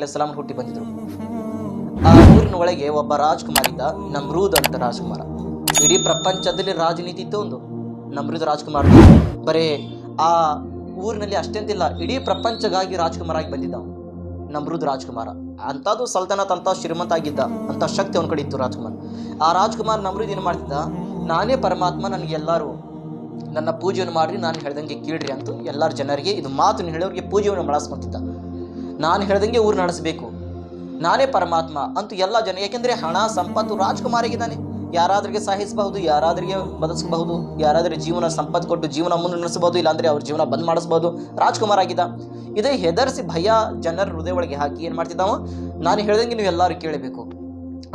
ಅಲೈಹಿಸ್ಸಲಾಂ ಹುಟ್ಟಿ ಬಂದಿದ್ರು. ಆ ಊರಿನ ಒಳಗೆ ಒಬ್ಬ ರಾಜ್ಕುಮಾರ್ ಇದ್ದ ನಮ್ರೂದ್ ಅಂತ ರಾಜ್ಕುಮಾರ. ಇಡೀ ಪ್ರಪಂಚದಲ್ಲಿ ರಾಜನೀತಿ ಇತ್ತು ಒಂದು. ನಮ್ರೂದ್ ರಾಜ್ಕುಮಾರ್. ಬರೇ ಆ ಊರಿನಲ್ಲಿ ಅಷ್ಟೆಂತಿಲ್ಲ, ಇಡೀ ಪ್ರಪಂಚಗಾಗಿ ರಾಜ್ಕುಮಾರ್ ಆಗಿ ಬಂದಿದ್ದ. ನಮ್ರೂದ್ ರಾಜ್ಕುಮಾರ. ಅಂಥದ್ದು ಸಲ್ತನತ್ ಅಂತ ಶ್ರೀಮಂತ ಆಗಿದ್ದ ಅಂತ ಶಕ್ತಿ ಅವನ ಕಡೆ ಇತ್ತು ರಾಜ್ಕುಮಾರ್. ಆ ರಾಜ್ಕುಮಾರ್ ನಮ್ರೂದ್ ಏನು ಮಾಡ್ತಿದ್ದ, ನಾನೇ ಪರಮಾತ್ಮ ನನಗೆ ಎಲ್ಲರೂ ನನ್ನ ಪೂಜೆಯನ್ನು ಮಾಡ್ರಿ, ನಾನು ಹೇಳ್ದಂಗೆ ಕೇಳ್ರಿ ಅಂತ ಎಲ್ಲರ ಜನರಿಗೆ ಇದು ಮಾತನ್ನು ಹೇಳೋರಿಗೆ ಪೂಜೆಯನ್ನು ಬಳಸ್ಕೊಂತಿದ್ದ. ನಾನು ಹೇಳ್ದಂಗೆ ಊರು ನಡೆಸಬೇಕು. ನಾನೇ ಪರಮಾತ್ಮ ಅಂತೂ ಎಲ್ಲ ಜನ, ಯಾಕೆಂದರೆ ಹಣ, ಸಂಪತ್ತು ರಾಜ್ಕುಮಾರಿಗಿದ್ದಾನೆ. ಯಾರಾದ್ರಿಗೆ ಸಹಿಸಬಹುದು, ಯಾರಾದ್ರಿಗೆ ಬದಲಿಸಬಹುದು ಯಾರಾದ್ರೆ ಜೀವನ ಸಂಪತ್ತು ಕೊಟ್ಟು ಜೀವನ ಮುಂದೆ ನಡೆಸಬಹುದು, ಇಲ್ಲಾಂದರೆ ಅವ್ರ ಜೀವನ ಬಂದ್ ಮಾಡಿಸ್ಬೋದು ರಾಜ್ಕುಮಾರ್ ಆಗಿದ್ದ ಇದೇ ಹೆದರಿಸಿ ಭಯ ಜನರ ಹೃದಯ ಒಳಗೆ ಹಾಕಿ ಏನು ಮಾಡ್ತಿದ್ದಾವ? ನಾನು ಹೇಳ್ದಂಗೆ ನೀವು ಎಲ್ಲರೂ ಕೇಳಬೇಕು.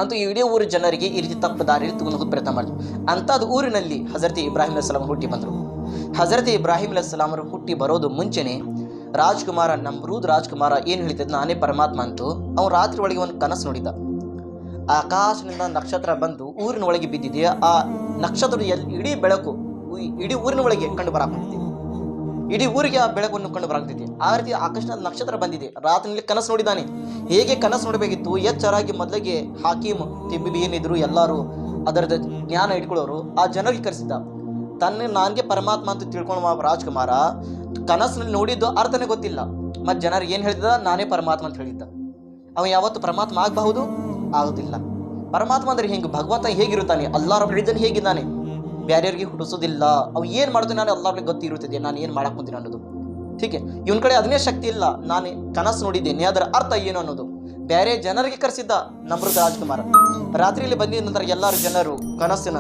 ಅಂತೂ ಈ ಇಡೀ ಊರು ಜನರಿಗೆ ಈ ರೀತಿ ತಪ್ಪು ದಾರಿಯಲ್ಲಿ ತಗೊಂಡು ಪ್ರಯತ್ನ ಮಾಡಿದ್ರು ಅಂಥದ್ದು ಊರಿನಲ್ಲಿ ಹಜರತಿ ಇಬ್ರಾಹಿಂ ಅಲೈಹಿಸ್ಸಲಾಂ ಹುಟ್ಟಿ ಬಂದರು. ಹಜರತಿ ಇಬ್ರಾಹಿಂ ಸಲಾಮರು ಹುಟ್ಟಿ ಬರೋದು ಮುಂಚೆನೆ ರಾಜ್ಕುಮಾರ ನಮ್ರೂದ್ ರಾಜ್ಕುಮಾರ ಏನು ಹೇಳ್ತಿದ್ದ ನಾನೇ ಪರಮಾತ್ಮ ಅಂತೂ, ಅವ್ನು ರಾತ್ರಿ ಒಳಗೆ ಒಂದು ಕನಸು ನೋಡಿದ ಆಕಾಶದಿಂದ ನಕ್ಷತ್ರ ಬಂದು ಊರಿನ ಒಳಗೆ ಬಿದ್ದಿದೆ ಆ ನಕ್ಷತ್ರ ಎಲ್ಲಿ ಇಡೀ ಬೆಳಕು ಇಡೀ ಊರಿನ ಒಳಗೆ ಕಂಡು ಬರಾಕುಂತಿದೆ ಇಡೀ ಊರಿಗೆ ಆ ಬೆಳಕನ್ನು ಕಂಡು ಬರಾಕುಂತಿದೆ ಆ ರೀತಿ ಆಕಾಶದ ನಕ್ಷತ್ರ ಬಂದಿದೆ. ರಾತ್ರಿನಲ್ಲಿ ಕನಸು ನೋಡಿದ್ದಾನೆ. ಹೇಗೆ ಕನಸು ನೋಡಬೇಕಿತ್ತು? ಎಚ್ಚರಾಗಿ ಮೊದಲಿಗೆ ಹಾಕೀಮ್, ತಿಬ್ಬಿ, ಏನಿದ್ರು ಎಲ್ಲರೂ ಅದರ ಜ್ಞಾನ ಇಟ್ಕೊಳ್ಳೋರು ಆ ಜನರಿಗೆ ಕರೆಸಿದ್ದ. ತನ್ನ ನನಗೆ ಪರಮಾತ್ಮ ಅಂತ ತಿಳ್ಕೊಳ್ಳುವ ರಾಜ್ಕುಮಾರ ಕನಸಿನಲ್ಲಿ ನೋಡಿದ್ದು ಅರ್ಥನೇ ಗೊತ್ತಿಲ್ಲ. ಮತ್ತು ಜನರಿಗೆ ಏನು ಹೇಳಿದ ನಾನೇ ಪರಮಾತ್ಮ ಅಂತ ಹೇಳಿದ್ದ. ಅವ ಯಾವತ್ತು ಪರಮಾತ್ಮ ಆಗಬಹುದು? ಆಗೋದಿಲ್ಲ. ಪರಮಾತ್ಮ ಅಂದ್ರೆ ಹಿಂಗೆ? ಭಗವಂತ ಹೇಗಿರುತ್ತಾನೆ? ಅಲ್ಲಾರ ಹೇಳಿದ್ದಾನೆ ಹೇಗಿದ್ದಾನೆ? ಬ್ಯಾರಿಯರ್ಗೆ ಹುಟ್ಟಿಸೋದಿಲ್ಲ ಅವು ಏನು ಮಾಡ್ತಾನೆ ನಾನು ಎಲ್ಲಾರಿಗೆ ಗೊತ್ತಿರುತ್ತದೆ. ನಾನು ಏನು ಮಾಡಕ್ ಕುಂತೀನಿ ಅನ್ನೋದು. ಠೀಕ್ ಇವನ್ ಕಡೆ ಅದನ್ನೇ ಶಕ್ತಿ ಇಲ್ಲ. ನಾನು ಕನಸು ನೋಡಿದ್ದೇನೆ. ಅದರ ಅರ್ಥ ಏನು ಅನ್ನೋದು? ಬೇರೆ ಜನರಿಗೆ ಕರೆಸಿದ್ದ ನಮೃತ ರಾಜ್ಕುಮಾರ. ರಾತ್ರಿಯಲ್ಲಿ ಬಂದಿದ್ದ ನಂತರ ಎಲ್ಲರೂ ಜನರು ಕನಸಿನ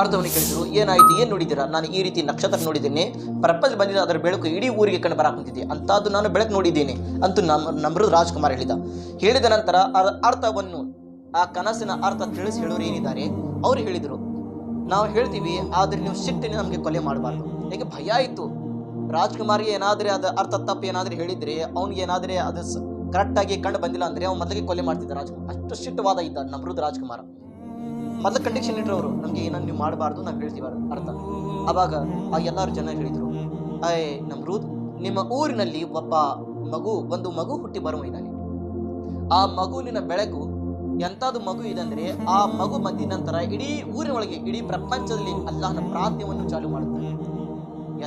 ಅರ್ಥವನ್ನು ಕೇಳಿದರು ಏನಾಯ್ತು, ಏನು ನೋಡಿದ್ದೀರಾ? ನಾನು ಈ ರೀತಿ ನಕ್ಷತ್ರ ನೋಡಿದ್ದೇನೆ. ಪ್ರಪಂಚ ಬಂದಿದ್ದ ಅದರ ಬೆಳಕು ಇಡೀ ಊರಿಗೆ ಕಂಡು ಬರಾಕುಂತಿದೆ ಅಂಥದ್ದು ನಾನು ಬೆಳಕು ನೋಡಿದ್ದೇನೆ, ಅಂತೂ ನಮ್ಮ ನಮ್ಮರು ರಾಜ್ಕುಮಾರ್ ಹೇಳಿದ. ಹೇಳಿದ ನಂತರ ಅದರ ಅರ್ಥವನ್ನು, ಆ ಕನಸಿನ ಅರ್ಥ ತಿಳಿಸಿ ಹೇಳೋರು ಏನಿದ್ದಾರೆ? ಅವ್ರು ಹೇಳಿದರು, ನಾವು ಹೇಳ್ತೀವಿ, ಆದರೆ ನೀವು ಸಿಟ್ಟಿನ ನಮಗೆ ಕೊಲೆ ಮಾಡಬಾರ್ದು. ಹೇಗೆ ಭಯ ಆಯಿತು? ರಾಜ್ಕುಮಾರ್ಗೆ ಏನಾದರೆ ಅದು ಅರ್ಥ ತಪ್ಪು ಏನಾದರೂ ಹೇಳಿದ್ರೆ, ಅವ್ನಿಗೆ ಏನಾದರೆ ಅದು ಕರೆಕ್ಟಾಗಿ ಕಂಡು ಬಂದಿಲ್ಲ ಅಂದರೆ ಅವ್ನು ಮೊದಲಿಗೆ ಕೊಲೆ ಮಾಡ್ತಿದ್ದ ರಾಜ್ಕುಮಾರ್. ಅಷ್ಟು ಸಿಟ್ಟವಾದ ಇದ್ದ ನಮ್ಮ ರಾಜ್ಕುಮಾರ. ಮೊದಲು ಕಂಡೀಷನ್ ಇಟ್ಟರು ಅವರು ನಮಗೆ ಏನನ್ನು ನೀವು ಮಾಡಬಾರ್ದು, ನಾವು ಹೇಳ್ತೀವಿ ಅರ್ಥ. ಅವಾಗ ಆ ಎಲ್ಲರೂ ಜನ ಹೇಳಿದರು ಅಯ್ಯ ನಮ್ರೂದ್ ನಿಮ್ಮ ಊರಿನಲ್ಲಿ ಒಬ್ಬ ಮಗು, ಒಂದು ಮಗು ಹುಟ್ಟಿ ಬರುವ ಇದ್ದಾನೆ. ಆ ಮಗುವಿನ ಬೆಳಕು ಎಂಥದ್ದು ಮಗು ಇದೆ ಅಂದ್ರೆ ಆ ಮಗು ಬಂದಿದ ನಂತರ ಇಡೀ ಊರಿನೊಳಗೆ ಇಡೀ ಪ್ರಪಂಚದಲ್ಲಿ ಅಲ್ಲಾಹನ ಪ್ರಾರ್ಥನೆಯನ್ನು ಚಾಲು ಮಾಡುತ್ತಾರೆ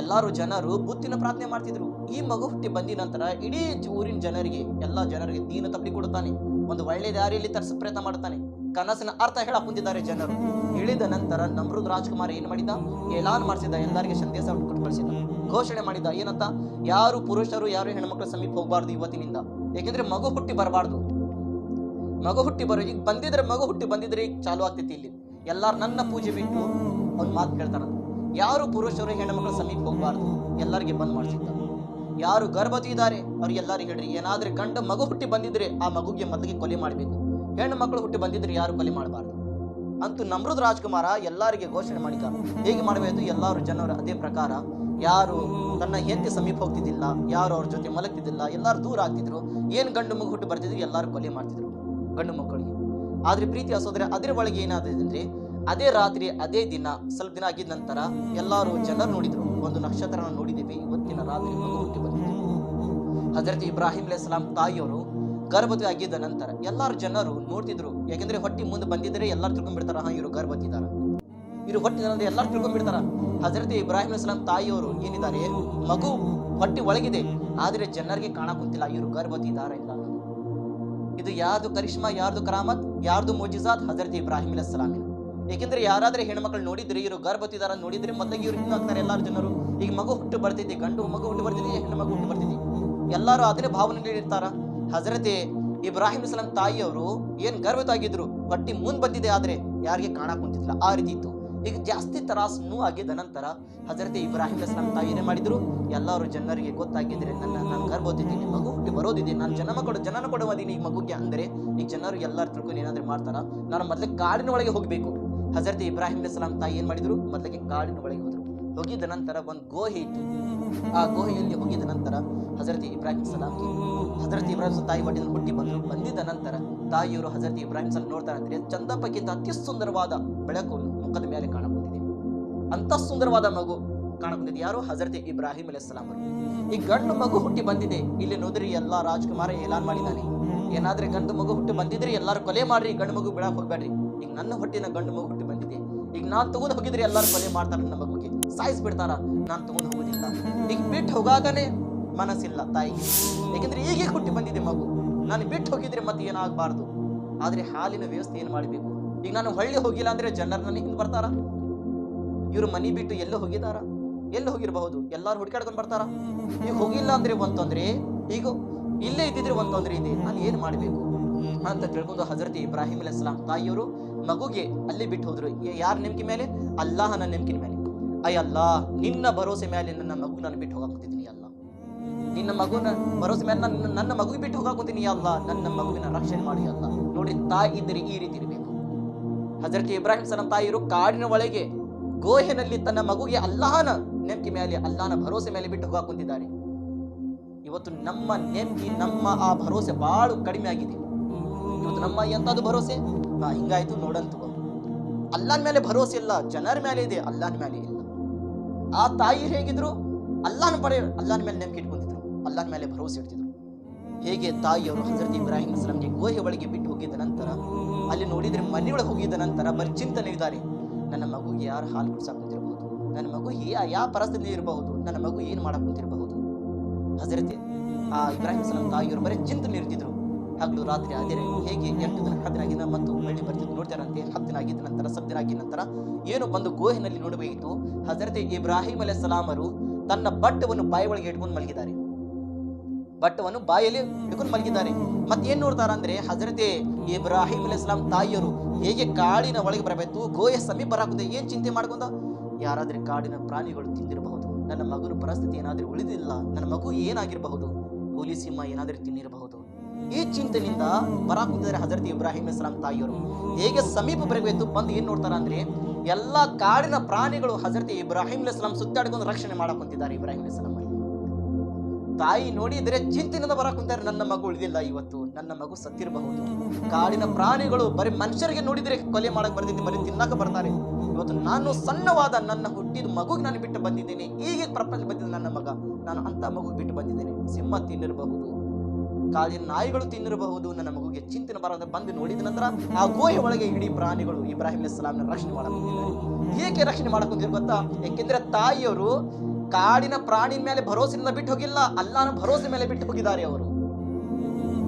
ಎಲ್ಲರೂ ಜನರು ಬುತ್ತಿನ ಪ್ರಾರ್ಥನೆ ಮಾಡ್ತಿದ್ರು. ಈ ಮಗು ಹುಟ್ಟಿ ಬಂದಿದ ನಂತರ ಇಡೀ ಊರಿನ ಜನರಿಗೆ, ಎಲ್ಲ ಜನರಿಗೆ ದೀನ ತಪ್ಪಿ ಕೊಡುತ್ತಾನೆ. ಒಂದು ಒಳ್ಳೆ ದಾರಿಯಲ್ಲಿ ತರಿಸ ಪ್ರಯತ್ನ ಮಾಡುತ್ತಾನೆ. ಕನಸಿನ ಅರ್ಥ ಹೇಳಕ್ ಕುಂತಿದ್ದಾರೆ ಜನರು. ಇಳಿದ ನಂತರ ನಮೃದ್ ರಾಜ್ಕುಮಾರ್ ಏನ್ ಮಾಡಿದ ಎಲಾನ್ ಮಾಡಿಸಿದ ಎಲ್ಲರಿಗೆ ಸಂದೇಶ ಕಳಿಸಿದ ಘೋಷಣೆ ಮಾಡಿದ ಏನಂತ? ಯಾರು ಪುರುಷರು, ಯಾರು ಹೆಣ್ಮಕ್ಳ ಸಮೀಪ ಹೋಗಬಾರ್ದು ಇವತ್ತಿನಿಂದ. ಏಕೆಂದ್ರೆ ಮಗು ಹುಟ್ಟಿ ಬರಬಾರ್ದು. ಮಗು ಹುಟ್ಟಿ ಬರೋ ಈಗ ಬಂದಿದ್ರೆ ಮಗು ಹುಟ್ಟಿ ಬಂದಿದ್ರೆ ಈಗ ಚಾಲು ಆಗ್ತೈತಿ ಇಲ್ಲಿ. ಎಲ್ಲಾರು ನನ್ನ ಪೂಜೆ ಬಿಟ್ಟು ಅವ್ನ್ ಮಾತು ಕೇಳ್ತಾರ. ಯಾರು ಪುರುಷರು, ಹೆಣ್ಮಕ್ಳ ಸಮೀಪ ಹೋಗಬಾರ್ದು? ಎಲ್ಲರಿಗೆ ಬಂದ್ ಮಾಡಿಸಿದ್ದ. ಯಾರು ಗರ್ಭವತಿ ಇದ್ದಾರೆ ಅವ್ರಿಗೆ ಎಲ್ಲರಿಗೆ ಹೇಳ್ರಿ, ಏನಾದ್ರೆ ಗಂಡ ಮಗು ಹುಟ್ಟಿ ಬಂದಿದ್ರೆ ಆ ಮಗುಗೆ ಮೊದಲಿಗೆ ಕೊಲೆ ಮಾಡಬೇಕು. ಹೆಣ್ಣು ಮಕ್ಕಳು ಹುಟ್ಟಿ ಬಂದಿದ್ರೆ ಯಾರು ಕೊಲೆ ಮಾಡಬಾರ್ದು? ಅಂತೂ ನಮ್ರದ್ ರಾಜ್ಕುಮಾರ ಎಲ್ಲರಿಗೆ ಘೋಷಣೆ ಮಾಡಿದ ಹೇಗೆ ಮಾಡಬೇಕು ಎಲ್ಲರೂ ಜನರು ಅದೇ ಪ್ರಕಾರ ಯಾರು ತನ್ನ ಹೆಂಡತಿ ಸಮೀಪ ಹೋಗ್ತಿದ್ದಿಲ್ಲ, ಯಾರು ಅವ್ರ ಜೊತೆ ಮಲಗ್ತಿದ್ದಿಲ್ಲ, ಎಲ್ಲರೂ ದೂರ ಆಗ್ತಿದ್ರು. ಏನು ಗಂಡು ಮಗು ಹುಟ್ಟಿ ಬರ್ತಿದ್ರು ಎಲ್ಲರೂ ಕೊಲೆ ಮಾಡ್ತಿದ್ರು ಗಂಡು ಮಕ್ಕಳಿಗೆ. ಆದ್ರೆ ಪ್ರೀತಿ ಹಸೋದ್ರೆ ಅದರ ಒಳಗೆ ಏನಾದ್ರೆ ಅದೇ ರಾತ್ರಿ, ಅದೇ ದಿನ, ಸ್ವಲ್ಪ ದಿನ ಆಗಿದ ನಂತರ ಎಲ್ಲರೂ ಜನರು ನೋಡಿದ್ರು. ಒಂದು ನಕ್ಷತ್ರನ ನೋಡಿದ್ದೀವಿ, ಇವತ್ತಿನ ರಾತ್ರಿ ಮಗು ಹುಟ್ಟಿ ಬಂದಿದೆ. ಹಜರತ್ ಇಬ್ರಾಹಿಂ ಅಲೈಹಿಸ್ಲಾಂ ತಾಯಿಯವರು ಗರ್ಭವತಿ ಆಗಿದ್ದ ನಂತರ ಎಲ್ಲಾರು ಜನರು ನೋಡ್ತಿದ್ರು. ಯಾಕೆಂದ್ರೆ ಹೊಟ್ಟಿ ಮುಂದೆ ಬಂದಿದ್ರೆ ಎಲ್ಲರೂ ತಿಳ್ಕೊಂಡ್ಬಿಡ್ತಾರ, ಹಾ, ಇವರು ಗರ್ಭವತಿ ಇವರು ಹೊಟ್ಟಿ ಎಲ್ಲಾರು ತಿಳ್ಕೊಂಡ್ಬಿಡ್ತಾರ. ಹಜರತ್ ಇಬ್ರಾಹಿಂ ಇಸ್ಲಾಂ ತಾಯಿಯವರು ಏನಿದ್ದಾರೆ, ಮಗು ಹೊಟ್ಟಿ ಒಳಗಿದೆ, ಆದ್ರೆ ಜನರಿಗೆ ಕಾಣಕುಂತಿಲ್ಲ ಇವರು ಗರ್ಭವತಿ ಇದಾರ ಇಲ್ಲ. ಇದು ಯಾರ್ದು ಕರಿಷ್ಮಾ, ಯಾರ್ದು ಕರಾಮತ್, ಯಾರ್ದು ಮೋಜಿಜಾದ್ ಹಜರತ್ ಇಬ್ರಾಹಿಂ ಅಲೈಹಿಸ್ಸಲಾಮಿನ ಏಕೆಂದ್ರೆ ಯಾರಾದ್ರೆ ಹೆಣ್ಮಕ್ಳು ನೋಡಿದ್ರೆ ಇವರು ಗರ್ಭವತಿ ಇದಾರ ನೋಡಿದ್ರೆ ಮೊದಲಿಗೆ ಇವ್ರು ಹಿಂದೂ ಆಗ್ತಾರೆ ಎಲ್ಲಾರು ಜನರು. ಈಗ ಮಗು ಹುಟ್ಟು ಬರ್ತಿದ್ದೆ ಗಂಡು ಮಗು ಹುಟ್ಟು ಬರ್ತಿದ್ದೆ ಹೆಣ್ಣು ಮಗು ಹುಟ್ಟು ಬರ್ತಿದ್ದೆ ಎಲ್ಲರೂ ಅದನ್ನೇ ಭಾವನೆ ಇರ್ತಾರ. ಹಜರತೆ ಇಬ್ರಾಹಿಂ ಸಲಾಂ ತಾಯಿಯವರು ಏನ್ ಗರ್ಭತಾಗಿದ್ರು ಬಟ್ಟಿ ಮುಂದ್ ಬಂದಿದೆ ಆದ್ರೆ ಯಾರಿಗೆ ಕಾಣಕ್ ಕುಂತಿಲ್ಲ ಆ ರೀತಿ ಇತ್ತು. ಈಗ ಜಾಸ್ತಿ ತರಾಸ್ ಆಗಿದ್ದ ನಂತರ ಹಜರತೆ ಇಬ್ರಾಹಿಂ ಸಲಾಂ ತಾಯಿ ಏನೇ ಮಾಡಿದ್ರು, ಎಲ್ಲರೂ ಜನರಿಗೆ ಗೊತ್ತಾಗಿದ್ರೆ ನನ್ನ, ನಾನು ಗರ್ಭವತಿದ್ದೀನಿ, ಮಗು ಬರೋದಿದ್ದೀನಿ ಬರೋದಿದೆ, ನಾನು ಜನ್ಮ ಕೊಡೋ, ಜನನ ಕೊಡುವುದೀನಿ ಈ ಮಗುಗೆ ಅಂದ್ರೆ ಈಗ ಜನರು ಎಲ್ಲರೂ ತಿಳ್ಕೊಂಡು ಏನಾದ್ರೂ ಮಾಡ್ತಾರ? ನಾನು ಮೊದಲೇ ಕಾಡಿನ ಒಳಗೆ ಹೋಗ್ಬೇಕು. ಹಜರತೆ ಇಬ್ರಾಹಿಂ ಸಲಾಂ ತಾಯಿ ಏನ್ ಮಾಡಿದ್ರು, ಮೊದಲಿಗೆ ಕಾಡಿನ ಒಳಗೆ ಹೋದ್ರು. ಹೋಗಿದ ನಂತರ ಒಂದು ಗೋಹೆ ಇತ್ತು. ಆ ಗೋಹೆಯಲ್ಲಿ ಹೋಗಿದ ನಂತರ ಹಜರತ್ ಇಬ್ರಾಹಿಂ ಸಲಾಂಗೆ ಹಜರತ್ ಇಬ್ರಾಹಿಂ ತಾಯಿ ಹೊಟ್ಟಿನ ಹುಟ್ಟಿ ಬಂದು, ಬಂದಿದ್ದ ನಂತರ ತಾಯಿಯವರು ಹಜರತ್ ಇಬ್ರಾಹಿಂ ಸಲ್ ನೋಡ್ತಾರೆ ಅಂದ್ರೆ ಚಂದಪ್ಪಕ್ಕಿಂತ ಅತಿ ಸುಂದರವಾದ ಬೆಳಕು ಮುಖದ ಮೇಲೆ ಕಾಣಬಹುದು ಅಂತ ಸುಂದರವಾದ ಮಗು ಕಾಣಬಹುದು ಯಾರು? ಹಜರತ್ ಇಬ್ರಾಹಿಂ ಅವರು. ಈ ಗಂಡು ಮಗು ಹುಟ್ಟಿ ಬಂದಿದೆ. ಇಲ್ಲಿ ನೋದ್ರಿ ಎಲ್ಲಾ ರಾಜ್ಕುಮಾರ ಏಲಾನ್ ಮಾಡಿದ್ದಾನೆ. ಏನಾದ್ರೆ ಗಂಡು ಮಗು ಹುಟ್ಟಿ ಬಂದಿದ್ರೆ ಎಲ್ಲರೂ ಕೊಲೆ ಮಾಡ್ರಿ, ಗಂಡು ಮಗು ಬಿಡಕ್ ಹೋಗ್ಬೇಡ್ರಿ. ಈಗ ನನ್ನ ಹೊಟ್ಟಿನ ಗಂಡು ಮಗು ಹುಟ್ಟಿ ಬಂದಿದೆ. ಈಗ ನಾನ್ ತಗೊಂಡು ಹೋಗಿದ್ರೆ ಎಲ್ಲರೂ ಕೊಲೆ ಮಾಡ್ತಾರೆ ನನ್ನ ಸಾಯಿಸ್ಬಿಡ್ತಾರ. ನಾನು ತಗೊಂಡು ಹೋಗುದಿಲ್ಲ. ಈಗ ಬಿಟ್ಟು ಹೋಗಾಗನೆ ಮನಸ್ಸಿಲ್ಲ ತಾಯಿಗೆ. ಯಾಕೆಂದ್ರೆ ಈಗೇ ಹುಟ್ಟಿ ಬಂದಿದೆ ಮಗು. ನಾನು ಬಿಟ್ಟು ಹೋಗಿದ್ರೆ ಮತ್ತೆ ಏನಾಗಬಾರ್ದು? ಆದ್ರೆ ಹಾಲಿನ ವ್ಯವಸ್ಥೆ ಏನ್ ಮಾಡಬೇಕು? ಈಗ ನಾನು ಹಳ್ಳಿ ಹೋಗಿಲ್ಲ ಅಂದ್ರೆ ಜನರು ನನ್ನ ಹಿಂದೆ ಬರ್ತಾರ? ಇವ್ರು ಮನಿ ಬಿಟ್ಟು ಎಲ್ಲೋ ಹೋಗಿದಾರ ಎಲ್ಲ ಹೋಗಿರಬಹುದು? ಎಲ್ಲಾರು ಹುಡುಕಾಡ್ಕೊಂಡು ಬರ್ತಾರ? ಈಗ ಹೋಗಿಲ್ಲ ಅಂದ್ರೆ ಒಂದ್ ತೊಂದ್ರೆ. ಈಗ ಇಲ್ಲೇ ಇದ್ದಿದ್ರೆ ಒಂದ್ ತೊಂದ್ರೆ ಇದೆ. ನಾನು ಏನ್ ಮಾಡಬೇಕು? ಅಂತ ತಿಳ್ಕೊಂಡು ಹಜರತಿ ಇಬ್ರಾಹಿಂ ಅಲೈಹಿಸ್ಲಾಂ ತಾಯಿಯವರು ಮಗುಗೆ ಅಲ್ಲಿ ಬಿಟ್ಟು ಹೋದ್ರು. ಯಾರ ನೆಮ್ಕಿ ಮೇಲೆ? ಅಲ್ಲಾಹನ ನೆಮ್ಕಿನ ಮೇಲೆ. ಅಯ್ಯ ಅಲ್ಲ, ನಿನ್ನ ಭರೋಸೆ ಮೇಲೆ ನನ್ನ ಮಗು ನಾನು ಬಿಟ್ಟು ಹೋಗಾಕುತ್ತಿದ್ದೀನಿ ಅಲ್ಲ. ನಿನ್ನ ಮಗುನ ಭರೋಸೆ ಮೇಲೆ ನನ್ನ ನನ್ನ ಮಗು ಬಿಟ್ಟು ಹೋಗಾಕುತ್ತೀನಿ ಅಲ್ಲ, ನನ್ನ ಮಗುವಿನ ರಕ್ಷಣೆ ಮಾಡಿ ಅಲ್ಲ. ನೋಡಿ, ತಾಯಿ ಇದ್ರೆ ಈ ರೀತಿ ಇರಬೇಕು. ಹಜರತ್ ಇಬ್ರಾಹಿಂ ಸಲಂ ತಾಯಿಯರು ಕಾಡಿನ ಒಳಗೆ ಗೋಹೆನಲ್ಲಿ ತನ್ನ ಮಗುಗೆ ಅಲ್ಲಾಹನ ನೆಮ್ಕಿ ಮೇಲೆ ಅಲ್ಲಾಹನ ಭರೋಸೆ ಮೇಲೆ ಬಿಟ್ಟು ಹೋಗಾಕುತ್ತಿದ್ದಾರೆ ಇವತ್ತು ನಮ್ಮ ನೆಮ್ಕಿ ನಮ್ಮ ಆ ಭರೋಸೆ ಬಹಳ ಕಡಿಮೆ ಆಗಿದೆ. ಇವತ್ತು ನಮ್ಮ ಎಂತಾದ್ರು ಭರೋಸೆ ಹಾ ಹಿಂಗಾಯ್ತು ನೋಡಂತು ಅಲ್ಲಾನ ಮೇಲೆ ಭರೋಸೆ ಇಲ್ಲ, ಜನರ ಮೇಲೆ ಇದೆ ಅಲ್ಲಾನ ಮೇಲೆ ಇಲ್ಲ. ಆ ತಾಯಿ ಹೇಗಿದ್ರು? ಅಲ್ಲಾನ ಪಡೆಯ ಅಲ್ಲಾನ ಮೇಲೆ ನಂಬಿಕೆ ಇಟ್ಕೊಂಡಿದ್ರು. ಅಲ್ಲಾನ ಮೇಲೆ ಭರವಸೆ ಇಡ್ತಿದ್ರು. ಹೇಗೆ ತಾಯಿಯವರು ಹಜರತ್ ಇಬ್ರಾಹಿಂ ಅಸ್ಲಂಗೆ ಗೋಹೆ ಒಳಗೆ ಬಿಟ್ಟು ಹೋಗಿದ ನಂತರ, ಅಲ್ಲಿ ನೋಡಿದ್ರೆ ಮನೆಯೊಳಗೆ ಹೋಗಿದ ನಂತರ ಬರೀ ಚಿಂತನೆ ಇದ್ದಾರೆ. ನನ್ನ ಮಗುಗೆ ಯಾರು ಹಾಲು ಕುಡ್ಸಾಕ್ ಕುಂತಿರಬಹುದು ನನ್ನ ಮಗು ಯಾವ ಪರಿಸ್ಥಿತಿ ಇರಬಹುದು? ನನ್ನ ಮಗು ಏನು ಮಾಡಕ್ ಹಜರತ್ ಆ ಇಬ್ರಾಹಿಂ ಸಲಾಂ ತಾಯಿಯವರು ಬರೀ ಚಿಂತನೆ ಇರ್ತಿದ್ರು. ಹಗಲು ರಾತ್ರಿ ಅದೇ ಹೇಗೆ ಎಂಟು ದಿನ ಹತ್ತು ದಿನ ಆಗಿನ ಮತ್ತು ಹಳ್ಳಿ ಬರ್ತಿದ್ದು ನೋಡ್ತಾರಂತೆ, ಹತ್ತು ದಿನ ಆಗಿದ್ದ ನಂತರ, ಸತ್ತು ದಿನ ನಂತರ ಏನು ಬಂದು ಗೋಹಿನಲ್ಲಿ ನೋಡಬೇಕಿತ್ತು ಹಜರತೆ ಇಬ್ರಾಹಿಂ ಅಲೆ ಸಲಾಮರು ತನ್ನ ಬಟ್ಟವನ್ನು ಬಾಯಿ ಒಳಗೆ ಇಟ್ಕೊಂಡು ಮಲಗಿದ್ದಾರೆ. ಬಟ್ಟವನ್ನು ಬಾಯಲ್ಲಿ ಹಿಡ್ಕೊಂಡು ಮಲಗಿದ್ದಾರೆ. ಮತ್ತೆ ಏನ್ ನೋಡ್ತಾರ ಅಂದ್ರೆ ಹಜರತೆ ಇಬ್ರಾಹಿಂ ಸಲಾಂ ತಾಯಿಯರು ಹೇಗೆ ಕಾಡಿನ ಒಳಗೆ ಬರಬೇಕು ಗೋಹೆ ಸಮೀಪ ಬರಾಕುತ್ತೆ ಏನ್ ಚಿಂತೆ ಮಾಡ್ಕೊಂಡ? ಯಾರಾದ್ರೆ ಕಾಡಿನ ಪ್ರಾಣಿಗಳು ತಿಂದಿರಬಹುದು, ನನ್ನ ಮಗನ ಪರಿಸ್ಥಿತಿ ಏನಾದ್ರೂ ಉಳಿದಿಲ್ಲ, ನನ್ನ ಮಗು ಏನಾಗಿರಬಹುದು, ಹುಲಿ ಸಿಂಹ ಏನಾದ್ರೂ ತಿನ್ನಿರಬಹುದು ಈ ಚಿಂತನೆಯಿಂದ ಬರಾಕುತ್ತಿದ್ದಾರೆ ಹಜರತ್ ಇಬ್ರಾಹಿಂ ಇಸ್ಲಾಂ ತಾಯಿಯವರು. ಹೇಗೆ ಸಮೀಪ ಬರಬೇಕು ಬಂದು ಏನ್ ನೋಡ್ತಾರ ಅಂದ್ರೆ, ಎಲ್ಲಾ ಕಾಡಿನ ಪ್ರಾಣಿಗಳು ಹಜರತ್ ಇಬ್ರಾಹಿಂ ಇಸ್ಲಾಂ ಸುತ್ತಾಡ್ಕೊಂಡು ರಕ್ಷಣೆ ಮಾಡಕೊಂತಿದ್ದಾರೆ ಇಬ್ರಾಹಿಂ ಇಸ್ಲಾಂ ತಾಯಿ ನೋಡಿದ್ರೆ ಚಿಂತಿನಿಂದ ಬರ ಕುಂತಾರೆ ನನ್ನ ಮಗು ಉಳಿದಿಲ್ಲ ಇವತ್ತು, ನನ್ನ ಮಗು ಸತ್ತಿರಬಹುದು. ಕಾಡಿನ ಪ್ರಾಣಿಗಳು ಬರೀ ಮನುಷ್ಯರಿಗೆ ನೋಡಿದ್ರೆ ಕೊಲೆ ಮಾಡಕ್ ಬರ್ತಿದ್ದೆ, ಬರೀ ತಿನ್ನಕ ಬರ್ತಾರೆ. ಇವತ್ತು ನಾನು ಸಣ್ಣವಾದ ನನ್ನ ಹುಟ್ಟಿದ ಮಗುಗೆ ನಾನು ಬಿಟ್ಟು ಬಂದಿದ್ದೀನಿ ಈಗ ಪ್ರಪಂಚ ಬಂದಿದ್ದೆ ನನ್ನ ಮಗ. ನಾನು ಅಂತ ಮಗು ಬಿಟ್ಟು ಬಂದಿದ್ದೇನೆ, ಸಿಂಹ ತಿನ್ನಿರಬಹುದು. ಕಾಡಿನ ನಾಯಿಗಳು ತಿನ್ನಿರಬಹುದು, ನನ್ನ ಮಗುಗೆ ಚಿಂತನೆ ಬರೋದ್ರೆ ಬಂದು ನೋಡಿದ ನಂತರ ಆ ಗೋಹೆ ಒಳಗೆ ಇಡೀ ಪ್ರಾಣಿಗಳು ಇಬ್ರಾಹಿಂ ಇಸ್ಲಾಂನ ರಕ್ಷಣೆ ಮಾಡಕೊಂಡಿದ್ದಾರೆ ಏಕೆ ರಕ್ಷಣೆ ಮಾಡಕೊಂಡಿದ್ರು ಗೊತ್ತಾ? ಯಾಕೆಂದ್ರೆ ತಾಯಿಯವರು ಕಾಡಿನ ಪ್ರಾಣಿ ಮೇಲೆ ಭರೋಸೆಯಿಂದ ಬಿಟ್ಟು ಹೋಗಿಲ್ಲ ಅಲ್ಲಾನ ಭರೋಸೆ ಮೇಲೆ ಬಿಟ್ಟು ಹೋಗಿದ್ದಾರೆ ಅವರು.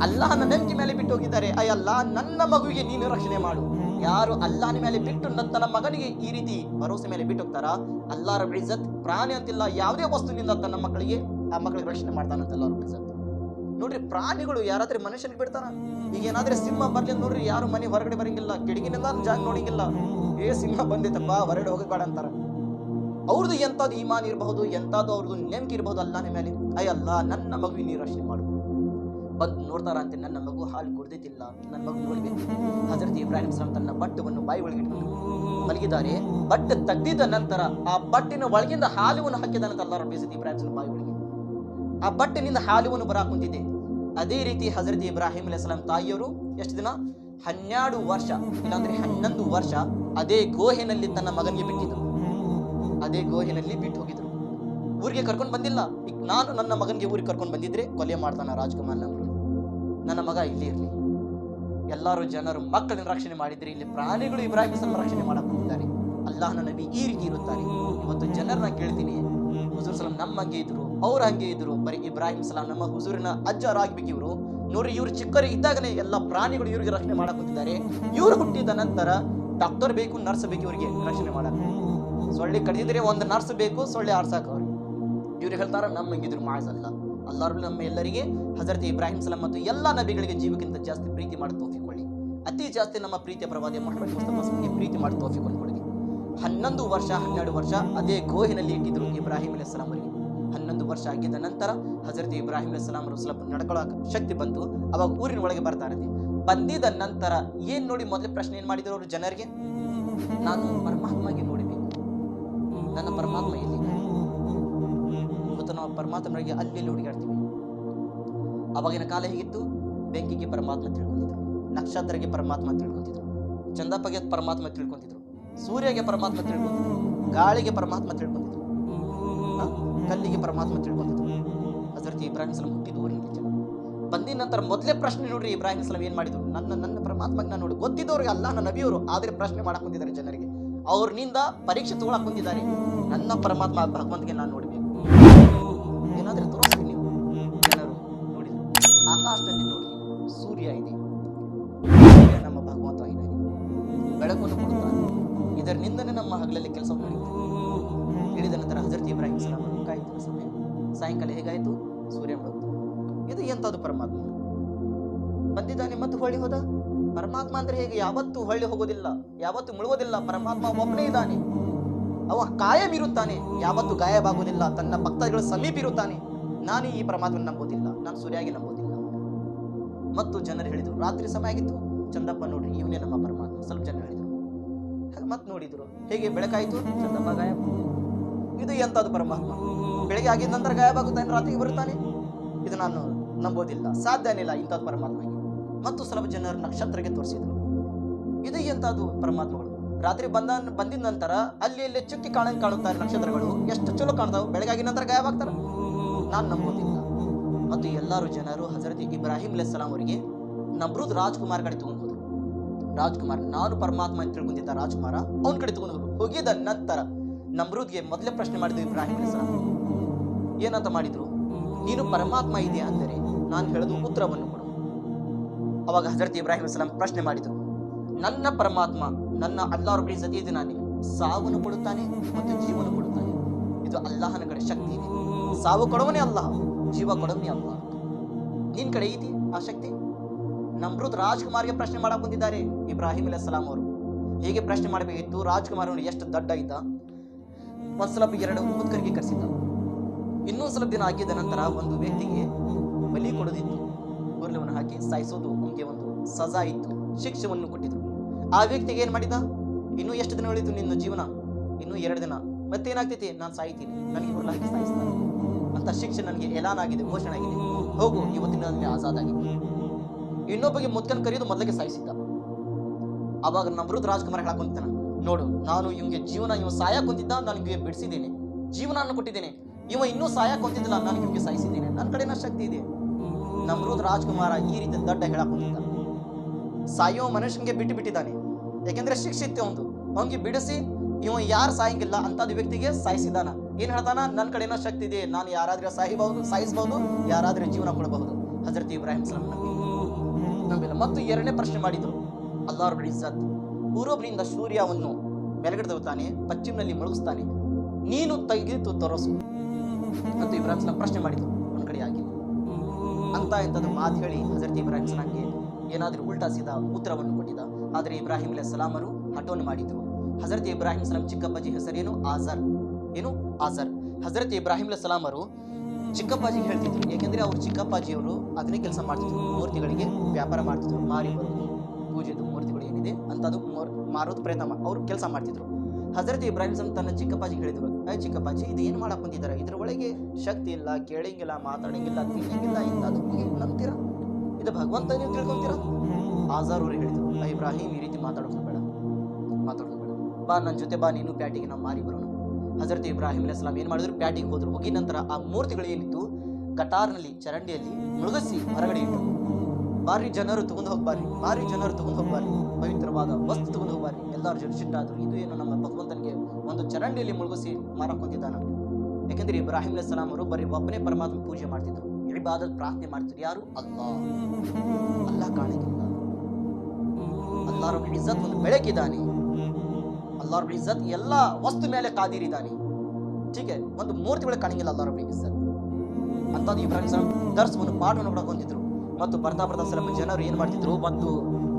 ಅಲ್ಲಾಹನ ನಂಬಿಕೆ ಮೇಲೆ ಬಿಟ್ಟು ಹೋಗಿದ್ದಾರೆ. ಅಯ್ಯ ಅಲ್ಲ ನನ್ನ ಮಗುವಿಗೆ ನೀನು ರಕ್ಷಣೆ ಮಾಡು. ಯಾರು ಅಲ್ಲಾನ ಮೇಲೆ ಬಿಟ್ಟು ತನ್ನ ಮಗನಿಗೆ ಈ ರೀತಿ ಭರೋಸೆ ಮೇಲೆ ಬಿಟ್ಟು ಹೋಗ್ತಾರ? ಅಲ್ಲಾರ ಇಜ್ಜತ್, ಪ್ರಾಣಿ ಅಂತಿಲ್ಲ, ಯಾವುದೇ ವಸ್ತುವಿನಿಂದ ತನ್ನ ಮಕ್ಕಳಿಗೆ, ಆ ಮಕ್ಕಳಿಗೆ ರಕ್ಷಣೆ ಮಾಡ್ತಾನಂತ ಇಜ್ಜತ್. ನೋಡ್ರಿ, ಪ್ರಾಣಿಗಳು ಯಾರಾದ್ರೆ ಮನುಷ್ಯನಿಗೆ ಬಿಡ್ತಾರ ಈಗ ಏನಾದ್ರೆ ಸಿಂಹ ಬರ್ಲಿ ನೋಡ್ರಿ, ಯಾರು ಮನೆ ಹೊರಗಡೆ ಬರಂಗಿಲ್ಲ ಕಿಟಕಿನಿಂದ ಜಾಗ ನೋಡಂಗಿಲ್ಲ. ಏ, ಸಿಂಹ ಬಂದಿತ್ತಪ್ಪ, ಹೊರಗಡೆ ಹೋಗಬೇಡ ಅಂತಾರ. ಅವ್ರದ್ದು ಎಂಥದ್ದು ಈಮಾನ್ ಇರಬಹುದು, ಎಂಥದ್ದು ಅವ್ರದ್ದು ನೆಮ್ಕಿ ಇರಬಹುದು, ಅಲ್ಲಾನ ಮೇಲೆ ಅಯ್ಯ ಅಲ್ಲ, ನನ್ನ ಮಗುವಿನ ನೀರು ರಕ್ಷಣೆ ಮಾಡು. ಬಂದು ನೋಡ್ತಾರ ಅಂತ, ನನ್ನ ಮಗು ಹಾಲು ಕುಡ್ದಿತ್ತಿಲ್ಲ ನನ್ನ ಮಗು ನೋಡ್ಬೇಕು. ಹಜರತ್ ಇಬ್ರಾಹಿಂ ಸಲಾಂ ತನ್ನ ಬಟ್ಟವನ್ನು ಬಾಯಿ ಒಳಗೆ ಇಟ್ಕೊಂಡು ಮಲಗಿದ್ದಾರೆ. ಬಟ್ಟೆ ತೆಗ್ದಿದ್ದ ನಂತರ ಆ ಬಟ್ಟಿನ ಒಳಗಿಂದ ಹಾಲುವನ್ನು ಹಾಕಿದ ನಂತರ ಇಬ್ರಾಹಿಂ ಸಲಾಂ ಬಾಯಿ ಒಳಗೆ ಆ ಬಟ್ಟಿನಿಂದ ಹಾಲುವನ್ನು ಬರಾಕುಂತಿದೆ ಅದೇ ರೀತಿ ಹಜರತ್ ಇಬ್ರಾಹಿಂ ಅಲೈಹಿಸ್ಲಾಂ ತಾಯಿಯವರು ಎಷ್ಟು ದಿನ? ಹನ್ನೆರಡು ವರ್ಷ, ಇಲ್ಲಾಂದ್ರೆ ಹನ್ನೊಂದು ವರ್ಷ ಅದೇ ಗೋಹೆನಲ್ಲಿ ತನ್ನ ಮಗನಿಗೆ ಬಿಟ್ಟಿದ್ರು. ಅದೇ ಗೋಹೆನಲ್ಲಿ ಬಿಟ್ಟು ಹೋಗಿದ್ರು. ಊರಿಗೆ ಕರ್ಕೊಂಡು ಬಂದಿಲ್ಲ. ಈಗ ನಾನು ನನ್ನ ಮಗನಿಗೆ ಊರಿಗೆ ಕರ್ಕೊಂಡು ಬಂದಿದ್ರೆ ಕೊಲೆ ಮಾಡ್ತಾನೆ ರಾಜ್ಕುಮಾರ್ ನನ್ನ ಮಗ ಇಲ್ಲಿ ಇರಲಿ. ಎಲ್ಲರೂ ಜನರು ಮಕ್ಕಳನ್ನ ರಕ್ಷಣೆ ಮಾಡಿದ್ರೆ ಇಲ್ಲಿ ಪ್ರಾಣಿಗಳು ಇಬ್ರಾಹಿಂ ರಕ್ಷಣೆ ಮಾಡಕ್ ಬಂದಿದ್ದಾರೆ ಅಲ್ಲಾಹನ ನಬಿ ಈ ರೀತಿ ಇರುತ್ತಾರೆ. ಇವತ್ತು ಜನರನ್ನ ಕೇಳ್ತೀನಿ ಹುಜೂರ್ ಸಲಾಂ ನಮ್ಮ ಹಂಗೆ ಇದ್ರು, ಅವ್ರ ಹಂಗೆ ಇದ್ರು. ಬರೀ ಇಬ್ರಾಹಿಂ ಸಲಾಂ ನಮ್ಮ ಹುಜೂರಿನ ಅಜ್ಜರಾಗ್ಬೇಕು ಇವರು ನೋಡಿ ಇವ್ರು ಚಿಕ್ಕರು ಇದ್ದಾಗಲೇ ಎಲ್ಲ ಪ್ರಾಣಿಗಳು ಇವ್ರಿಗೆ ರಕ್ಷಣೆ ಮಾಡಕ್ ಹೋಗಿದ್ದಾರೆ ಇವ್ರು ಹುಟ್ಟಿದ ನಂತರ ಡಾಕ್ಟರ್ ಬೇಕು ನರ್ಸ್ ಬೇಕು, ಇವರಿಗೆ ರಕ್ಷಣೆ ಮಾಡಕ್. ಸೊಳ್ಳೆ ಕಡಿದಿದ್ರೆ ಒಂದು ನರ್ಸ್ ಬೇಕು, ಸೊಳ್ಳೆ ಆರ್ಸಾಕ ಅವ್ರಿಗೆ ಇವ್ರು ಹೇಳ್ತಾರ, ನಮ್ಮ ಹಂಗಿದ್ರು ಮಾಸಲ್ಲ ಅಲ್ಲಾರು ನಮ್ಮ ಎಲ್ಲರಿಗೆ ಹಜರತ್ ಇಬ್ರಾಹಿಂ ಸಲಾಂ ಮತ್ತು ಎಲ್ಲ ನಬಿಗಳಿಗೆ ಜೀವಕ್ಕಿಂತ ಜಾಸ್ತಿ ಪ್ರೀತಿ ಮಾಡಿ ತೋಫಿಕೊಳ್ಳಿ ಅತಿ ಜಾಸ್ತಿ ನಮ್ಮ ಪ್ರೀತಿಯ ಪ್ರವಾದಿ ಮೊಹಮ್ಮದ್ ಮುಸ್ತಫಾ ಪ್ರೀತಿ ಮಾಡಿ ತೋಫಿಕೊಂಡ್ಕೊಳ್ಳಿ ಹನ್ನೊಂದು ವರ್ಷ, ಹನ್ನೆರಡು ವರ್ಷ ಅದೇ ಗೋಹಿನಲ್ಲಿ ಇಟ್ಟಿದ್ರು ಇಬ್ರಾಹಿಂ ಅಲೈಹಿಸ್ಸಲಾಂ ಅವರಿಗೆ. ಹನ್ನೊಂದು ವರ್ಷ ಆಗಿದ್ದ ನಂತರ ಹಜರತ್ ಇಬ್ರಾಹಿಂ ಅಲೈಹಿಸ್ಸಲಾಂ ಅವರು ಸ್ವಲ್ಪ ನಡ್ಕೊಳ್ಳೋ ಶಕ್ತಿ ಬಂತು. ಅವಾಗ ಊರಿನ ಒಳಗೆ ಬರ್ತಾ ಇರುತ್ತೆ ಬಂದಿದ ನಂತರ ಏನ್ ನೋಡಿ ಮೊದಲ ಪ್ರಶ್ನೆ ಏನ್ ಮಾಡಿದ್ರು ಅವರು ಜನರಿಗೆ? ನಾನು ಪರಮಾತ್ಮಗೆ ನೋಡಿಬೇಕು ನನ್ನ ಪರಮಾತ್ಮ ಇಲ್ಲಿ ಮತ್ತು ನಾವು ಪರಮಾತ್ಮನಿಗೆ ಅಲ್ಲಿ ಹುಡುಗಾಡ್ತೀವಿ? ಅವಾಗಿನ ಕಾಲ ಹೇಗಿತ್ತು? ಬೆಂಕಿಗೆ ಪರಮಾತ್ಮ ತಿಳ್ಕೊಂಡಿದ್ರು. ನಕ್ಷತ್ರಕ್ಕೆ ಪರಮಾತ್ಮ ತಿಳ್ಕೊಂತಿದ್ರು ಚಂದಪ್ಪಗೆ ಪರಮಾತ್ಮ ತಿಳ್ಕೊಂತಿದ್ರು ಸೂರ್ಯಗೆ ಪರಮಾತ್ಮ ತಿಳ್ಕೊಂಡಿದ್ರು ಗಾಳಿಗೆ ಪರಮಾತ್ಮ ತಿಳ್ಕೊಂಡಿದ್ರು? ಕಲ್ಲಿಗೆ ಪರಮಾತ್ಮ ತಿಳ್ಕೊಂಡಿದ್ರು ಹಜರತ್ ಇಬ್ರಾಹಿಂ ಸಲ ಹುಟ್ಟಿದ ಊರಿನಲ್ಲಿ ಜನ ಬಂದಿದ ನಂತರ ಮೊದಲೇ ಪ್ರಶ್ನೆ ನೋಡ್ರಿ ಇಬ್ರಾಹಿಂ ಇಸ್ಲಾಂ ಏನ್ ಮಾಡಿದ್ರು? ನನ್ನ ನನ್ನ ಪರಮಾತ್ಮಗೆ ನಾನು ನೋಡಿ. ಗೊತ್ತಿದ್ದವ್ರಿಗೆ ಅಲ್ಲ, ನನ್ನ ನಬಿಯವರು ಆದ್ರೆ ಪ್ರಶ್ನೆ ಮಾಡಕ್ ಬಂದಿದ್ದಾರೆ ಜನರಿಗೆ. ಅವ್ರನಿಂದ ಪರೀಕ್ಷೆ ತಗೊಳಕ್ ಬಂದಿದ್ದಾರೆ ನನ್ನ ಪರಮಾತ್ಮ ಭಗವಂತಿಗೆ ನಾನು ನೋಡ್ಬೇಕು. ಏನಾದ್ರೆ ತೋರಿಸ್ತೀನಿ ನೀವು. ಜನರು ನೋಡಿದ್ರು. ಆಕಾಶದಲ್ಲಿ ನೋಡಿ ಸೂರ್ಯ ಇದೆ. ನಮ್ಮ ಹಗಲಲ್ಲಿ ಕೆಲಸ ನಡೆಯುತ್ತೆ ಹೇಳಿದ ನಂತರ ಹಜರತ್ ಇಬ್ರಾಹಿಂ ಸಲಾಮ್ ಕಾಯ್ತು ಸಮಯ ಸಾಯಂಕಾಲ ಹೇಗಾಯ್ತು? ಸೂರ್ಯ ಮುಳುಗ್ತು. ಇದು ಎಂಥದ್ದು ಪರಮಾತ್ಮ? ಬಂದಿದ್ದಾನೆ ಮತ್ತು ಹೊಳ್ಳಿ ಹೋದ? ಪರಮಾತ್ಮ ಅಂದ್ರೆ ಹೇಗೆ? ಯಾವತ್ತೂ ಹೊಳ್ಳಿ ಹೋಗೋದಿಲ್ಲ, ಯಾವತ್ತೂ ಮುಳುಗೋದಿಲ್ಲ. ಪರಮಾತ್ಮ ಒಬ್ಬನೇ ಇದ್ದಾನೆ. ಅವ ಕಾಯಂ ಇರುತ್ತಾನೆ. ಯಾವತ್ತೂ ಗಾಯವಾಗುವುದಿಲ್ಲ ತನ್ನ ಭಕ್ತಗಳ ಸಮೀಪ ಇರುತ್ತಾನೆ. ನಾನು ಈ ಪರಮಾತ್ಮ ನಂಬೋದಿಲ್ಲ. ನಾನು ಸೂರ್ಯಾಗಿ ನಂಬೋದಿಲ್ಲ. ಮತ್ತು ಜನರು ಹೇಳಿದರು, ರಾತ್ರಿ ಸಮಯ ಆಗಿತ್ತು. ಚಂದಪ್ಪ ನೋಡ್ರಿ, ಇವನೇ ನಮ್ಮ ಪರಮಾತ್ಮ. ಸ್ವಲ್ಪ ಜನ ಹೇಳಿದರು ಮತ್ತೆ ನೋಡಿದ್ರು. ಹೇಗೆ ಬೆಳಕಾಯಿತು? ಚಂದಪ್ಪ ಗಾಯಬ. ಇದು ಎಂಥದ್ದು ಪರಮಾತ್ಮ. ಬೆಳಗ್ಗೆ ಆಗಿದ ನಂತರ ಗಾಯಬಾಗುತ್ತಾನೆ ರಾತ್ರಿಗೆ ಬರುತ್ತಾನೆ? ಇದು ನಾನು ನಂಬೋದಿಲ್ಲ. ಸಾಧ್ಯನಿಲ್ಲ ಇಂಥದ್ದು ಪರಮಾತ್ಮಗೆ ಮತ್ತು ಸ್ವಲ್ಪ ಜನರು ನಕ್ಷತ್ರಕ್ಕೆ ತೋರಿಸಿದ್ರು. ಇದು ಎಂಥದ್ದು ಪರಮಾತ್ಮಗಳು. ರಾತ್ರಿ ಬಂದ ಬಂದಿದ ನಂತರ ಅಲ್ಲಿ ಇಲ್ಲಿ ಚುಕ್ಕಿ ಕಾಣಂಗೆ ಕಾಣುತ್ತಾರೆ ನಕ್ಷತ್ರಗಳು ಎಷ್ಟು ಚಲೋ ಕಾಣ್ತಾವೆ ಬೆಳಗಾಗಿದ ನಂತರ ಗಾಯಬಾಗ್ತಾರ ನಾನು ನಂಬೋದಿಲ್ಲ. ಮತ್ತು ಎಲ್ಲರೂ ಜನರು ಹಜರತ್ ಇಬ್ರಾಹಿಂ ಅಲಿಸ್ಲಾಂ ಅವರಿಗೆ ನಮ್ರೂದ್ ರಾಜ್ಕುಮಾರ್ ಕಡೆ ರಾಜ್ಕುಮಾರ್, ನಾನು ಪರಮಾತ್ಮ ಅಂತ ತಿಳ್ಕೊಂಡಿದ್ದ ರಾಜ್ಕುಮಾರ, ಅವನ ಕಡೆ ತಗೊಂಡು ಹೋದ್ರು. ಹೋಗಿದ ನಂತರ ನಮ್ರೂದ್ಗೆ ಮೊದಲೇ ಪ್ರಶ್ನೆ ಮಾಡಿದ್ವಿ ಇಬ್ರಾಹಿಂ ಅಲೈಹಿಸ್ಸಲಾಂ ಏನಂತ ಮಾಡಿದ್ರು? ನೀನು ಪರಮಾತ್ಮ ಇದೆಯಾ ಅಂದರೆ ನಾನು ಹೇಳೋದು ಉತ್ತರವನ್ನು ಕೊಡು. ಅವಾಗ ಹಜರತ್ ಇಬ್ರಾಹಿಂ ಸಲಾಂ ಪ್ರಶ್ನೆ ಮಾಡಿದ್ರು. ನನ್ನ ಪರಮಾತ್ಮ ನನ್ನ ಅಲ್ಲಾಹ್ ಕಡೆ ಸತಿ ನಾನೇ. ಸಾವನ್ನು ಕೊಡುತ್ತಾನೆ ಮತ್ತು ಜೀವನ ಕೊಡುತ್ತಾನೆ. ಇದು ಅಲ್ಲಾಹನ ಕಡೆ ಶಕ್ತಿ ಇದೆ. ಸಾವು ಕೊಡವನೇ ಅಲ್ಲಾಹ್, ಜೀವ ಕೊಡವನೇ ಅಲ್ಲಾಹ್. ನಿನ್ ಕಡೆ ಐತಿ ಆ ಶಕ್ತಿ? ನಮ್ರೂದ್ ರಾಜ್ಕುಮಾರ್ಗೆ ಪ್ರಶ್ನೆ ಮಾಡಕ್ ಬಂದಿದ್ದಾರೆ. ಇಬ್ರಾಹಿಂ ಸಲಾಂ ಅವರು. ಹೇಗೆ ಪ್ರಶ್ನೆ ಮಾಡಬೇಕಿತ್ತು? ರಾಜ್ಕುಮಾರ್ ಅವನು ಎಷ್ಟು ದಡ್ಡ ಇದ್ದ. ಒಂದ್ ಸ್ವಲ್ಪ ಎರಡು ಮುದ್ಕರಿಗೆ ಕರೆಸಿದ್ದ. ಇನ್ನೊಂದು ಸ್ವಲ್ಪ ದಿನ ಆಗಿದ ನಂತರ ಒಂದು ವ್ಯಕ್ತಿಗೆ ಬಲಿ ಕೊಡೋದಿತ್ತು. ಗೋರ್ಲವನ್ನು ಹಾಕಿ ಸಾಯಿಸೋದು ಅವನಿಗೆ ಒಂದು ಸಜಾ ಇತ್ತು. ಶಿಕ್ಷೆವನ್ನು ಕೊಟ್ಟಿದ್ರು. ಆ ವ್ಯಕ್ತಿಗೆ ಏನ್ ಮಾಡಿದ? ಇನ್ನು ಎಷ್ಟು ದಿನ ಉಳಿತು ನಿನ್ನ ಜೀವನ? ಇನ್ನು ಎರಡು ದಿನ. ಮತ್ತೇನಾಗ್ತೈತಿ? ನಾನು ಸಾಯ್ತೀನಿ. ನನಗೆ ಗುರ್ಲ ಹಾಕಿ ಸಾಯಿಸ್ತಾರೆ. ಅಂತ ಶಿಕ್ಷೆ ನನಗೆ ಎಲಾನ್ ಆಗಿದೆ, ಘೋಷಣೆ ಆಗಿದೆ. ಹೋಗು, ಇವತ್ತಿನ ಆಗಿದೆ ಇನ್ನೊಬ್ಬಗೆ ಮುದ್ಕನ್ ಕರೆಯೋದು ಮೊದಲಿಗೆ ಸಾಯಿಸಿದ್ದ. ಅವಾಗ ನಮ್ರೂದ್ ರಾಜ್ಕುಮಾರ್ ಹೇಳಕೊಂತಾನ ನೋಡು, ನಾನು ಇವಂಗೆ ಜೀವನ ಇವ ಸಾಯ ಕುಂತಿದ್ದ ನನಗೆ ಬಿಡಿಸಿದ್ದೇನೆ. ಜೀವನ ಕೊಟ್ಟಿದ್ದೇನೆ. ಇವ ಇನ್ನೂ ಸಾಯ ಕುಂತಿದ್ದಿಲ್ಲ ನಾನು ಇವ್ಗೆ ಸಾಯಿಸಿದ್ದೇನೆ. ನನ್ನ ಕಡೆನ ಶಕ್ತಿ ಇದೆ. ನಮ್ರೂದ್ ರಾಜ್ಕುಮಾರ ಈ ರೀತಿ ದಡ್ಡ ಹೇಳಕ್ ಕುಂತಿದ್ದ ಸಾಯೋ ಮನುಷ್ಯನಿಗೆ ಬಿಟ್ಟು ಬಿಟ್ಟಿದ್ದಾನೆ. ಯಾಕೆಂದ್ರೆ ಶಿಕ್ಷೆ ಅವನು ಅವನಿಗೆ ಬಿಡಿಸಿ, ಇವ ಯಾರು ಸಾಯಂಗಿಲ್ಲ ಅಂತದ್ ವ್ಯಕ್ತಿಗೆ ಸಾಯಿಸಿದಾನ ಏನ್ ಹೇಳ್ತಾನ? ನನ್ನ ಕಡೆನ ಶಕ್ತಿ ಇದೆ. ನಾನು ಯಾರಾದ್ರೆ ಸಾಯಿಬಹುದು ಸಾಯಿಸಬಹುದು ಯಾರಾದ್ರೆ ಜೀವನ ಕೊಡಬಹುದು. ಹಜರತ್ ಇಬ್ರಾಹಿಂ ಸಲಾಂ. ನಂಬಿಲ್ಲ. ಮತ್ತು ಎರಡನೇ ಪ್ರಶ್ನೆ ಮಾಡಿದ್ರು ಅಲ್ಲಾರು ಇಜ್ಜತ್ ಪೂರ್ವದಿಂದ ಸೂರ್ಯವನ್ನು ಬೆಳಗಡೆ ಪಶ್ಚಿಮನಲ್ಲಿ ಮುಳುಗಿಸ್ತಾನೆ. ನೀನು ತೆಗೆದು ತೋರಿಸು. ಅಂತ ಇಬ್ರಾಹಿಂ ಪ್ರಶ್ನೆ ಮಾಡಿದ್ರು ಒಂದ್ ಕಡೆ ಆಗಿ ಅಂತ ಇಂಥದ್ದು ಮಾತು ಹೇಳಿ ಹಜರತ್ ಇಬ್ರಾಹಿಂ ಏನಾದರೂ ಉಲ್ಟಾ ಸಿದ ಉತ್ತರವನ್ನು ಕೊಟ್ಟಿದ್ದ. ಆದರೆ ಇಬ್ರಾಹಿಂ ಅಲ್ಲಿ ಸಲಾಮರು ಹಠವನ್ನು ಮಾಡಿದ್ರು. ಹಜರತ್ ಇಬ್ರಾಹಿಂ ಸಲಾಂ ಚಿಕ್ಕಪ್ಪಾಜಿ ಹೆಸರೇನು? ಆಜರ್. ಏನು? ಆಜರ್. ಹಜರತ್ ಇಬ್ರಾಹಿಂ ಅಲ್ಲಿ ಸಲಾಮರು ಚಿಕ್ಕಪ್ಪಾಜಿಗೆ ಹೇಳ್ತಿದ್ರು. ಏಕೆಂದ್ರೆ ಅವ್ರು ಚಿಕ್ಕಪ್ಪಾಜಿಯವರು ಅದನ್ನೇ ಕೆಲಸ ಮಾಡ್ತಿದ್ರು. ಮೂರ್ತಿಗಳಿಗೆ ವ್ಯಾಪಾರ ಮಾಡ್ತಿದ್ರು. ಮಾರಿ ಪೂಜೆದು ಮೂರ್ತಿಗಳು ಏನಿದೆ, ಅಂಥದ್ದು ಮಾರೋದು ಪ್ರಯತ್ನ ಮಾ- ಅವ್ರು ಕೆಲಸ ಮಾಡ್ತಿದ್ರು. ಹಜರತ್ ಇಬ್ರಾಹಿಂ ತನ್ನ ಚಿಕ್ಕಪ್ಪಾಜಿ ಹೇಳಿದ್ರು ಅಯ್ಯ ಚಿಕ್ಕಪ್ಪಾಜಿ ಇದು ಏನು ಮಾಡಕ್ ಬಂದಿದ್ದಾರೆ ಇದ್ರ ಒಳಗೆ ಶಕ್ತಿ ಇಲ್ಲ, ಕೇಳಂಗಿಲ್ಲ, ಮಾತಾಡಂಗಿಲ್ಲ ತಿನ್ನಂಗಿಲ್ಲ ಇಂಥದ್ದು ನಂಬ್ತೀರಾ? ಇದು ಭಗವಂತ ನೀವು ತಿಳ್ಕೊಂತೀರಾ? ಆಜಾರ್ ಅವ್ರಿಗೆ ಹೇಳಿದ್ರು "ಅಯ್ಯ ಇಬ್ರಾಹಿಂ, ಈ ರೀತಿ ಮಾತಾಡೋದು ಬೇಡ. ಮಾತಾಡೋದು ಬೇಡ. ಬಾ ನನ್ನ ಜೊತೆ ಬಾ, ನೀನು ಪ್ಯಾಟಿಗೆ ನಾವು ಮಾರಿ ಬರೋಣ. ಹಜರತ್ ಇಬ್ರಾಹಿಂ ಅಲೈಹಿಸ್ಸಲಾಂ ಏನು ಮಾಡಿದ್ರು? ಪ್ಯಾಟಿಗೆ ಹೋದ್ರು. ಹೋಗಿ ನಂತರ ಆ ಮೂರ್ತಿಗಳು ಏನಿತ್ತು? ಕಟಾರ್ನಲ್ಲಿ ಚರಂಡಿಯಲ್ಲಿ ಮುಳುಗಿಸಿ ಹೊರಗಡೆ ಇಟ್ಟು ಭಾರಿ ಜನರು ತಗೊಂಡು ಹೋಗ್ಬಾರಿ ಭಾರಿ ಜನರು ತಗೊಂಡು ಹೋಗ್ಬಾರಿ ಪವಿತ್ರವಾದ ವಸ್ತು ತಗೊಂಡು ಹೋಗ್ಬಾರಿ ಎಲ್ಲರೂ ಜನ ಸಿಟ್ಟಾದ್ರು ಇದು ಏನು ನಮ್ಮ ಭಗವಂತನಿಗೆ ಒಂದು ಚರಂಡಿಯಲ್ಲಿ ಮುಳುಗಿಸಿ ಮಾರಕೊಂತಿದ್ದಾನ ಯಾಕಂದ್ರೆ ಇಬ್ರಾಹಿಂ ಅಲೈಹಿಸ್ಸಲಾಂ ಅವರು ಬರೀ ಒಬ್ಬನೇ ಪರಮಾತ್ಮ ಪೂಜೆ ಮಾಡ್ತಿದ್ರು. ಇಬಾದತ್ ಪ್ರಾರ್ಥನೆ ಮಾಡ್ತಿದ್ರು. ಯಾರು? ಅಲ್ಲಾ ಅಲ್ಲ ಕಾಣಂಗಿಲ್ಲ. ಅಲ್ಲಾರು ಇಜ್ಜತ್ ಒಂದು ಬೆಳಕಿದ್ದಾನೆ. ಅಲ್ಲಾಹ್ ರಬ್ಬುಲ್ ಇಜ್ಜತ್ ಎಲ್ಲ ವಸ್ತು ಮೇಲೆ ಕಾದಿರಿದ್ದಾನೆ. ಠೀಕ್ ಒಂದು ಮೂರ್ತಿ ಒಳಗೆ ಕಾಣಂಗಿಲ್ಲ ಅಲ್ಲಾಹ್ ರಬ್ಬುಲ್ ಇಜ್ಜತ್. ಅಂತದ್ದು ಇಬ್ರಾಹಿಂ ಸಲಾಂ ದರ್ಶವನ್ನು ಪಾಠವನ್ನು ಹೊಂದಿದ್ರು. ಮತ್ತು ಬರ್ತಾ ಬರ್ತಾ ಸ್ವಲ್ಪ ಜನರು ಏನು ಮಾಡ್ತಿದ್ರು? ಮತ್ತು